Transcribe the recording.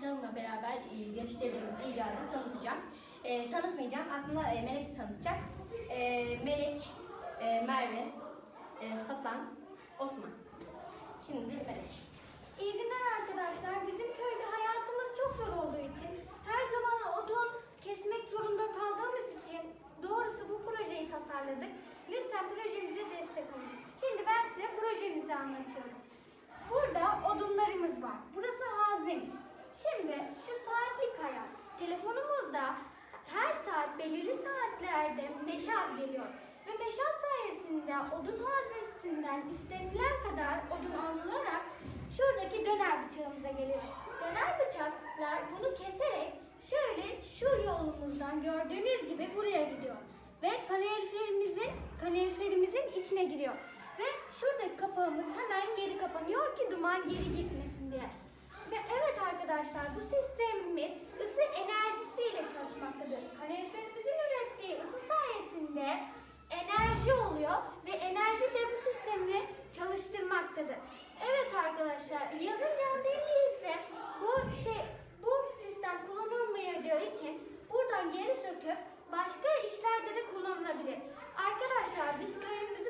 arkadaşlarımla beraber e, geliştirdiğimiz icadı tanıtacağım. E, tanıtmayacağım. Aslında e, Melek tanıtacak. E, Melek, e, Merve, e, Hasan, Osman. Şimdi Melek. İyi günler arkadaşlar. Bizim köyde hayatımız çok zor olduğu için her zaman odun kesmek zorunda kaldığımız için doğrusu bu projeyi tasarladık. Lütfen projemize destek olun. Şimdi ben size projemizi anlatıyorum. Telefonumuzda her saat belirli saatlerde meşaz geliyor. Ve meşaz sayesinde odun haznesinden istenilen kadar odun alınarak şuradaki döner bıçağımıza geliyor. Döner bıçaklar bunu keserek şöyle şu yolumuzdan gördüğünüz gibi buraya gidiyor. Ve kaloriferimizin, kaloriferimizin içine giriyor. Ve şuradaki kapağımız hemen geri kapanıyor ki duman geri gitmesin diye. Ve evet arkadaşlar bu sistemimiz ısı enerjisiyle çalışmaktadır. Kaloriferimizin ürettiği ısı sayesinde enerji oluyor ve enerji de bu sistemi çalıştırmaktadır. Evet arkadaşlar yazın geldiğinde ise bu şey bu sistem kullanılmayacağı için buradan geri söküp başka işlerde de kullanılabilir. Arkadaşlar biz köyümüzü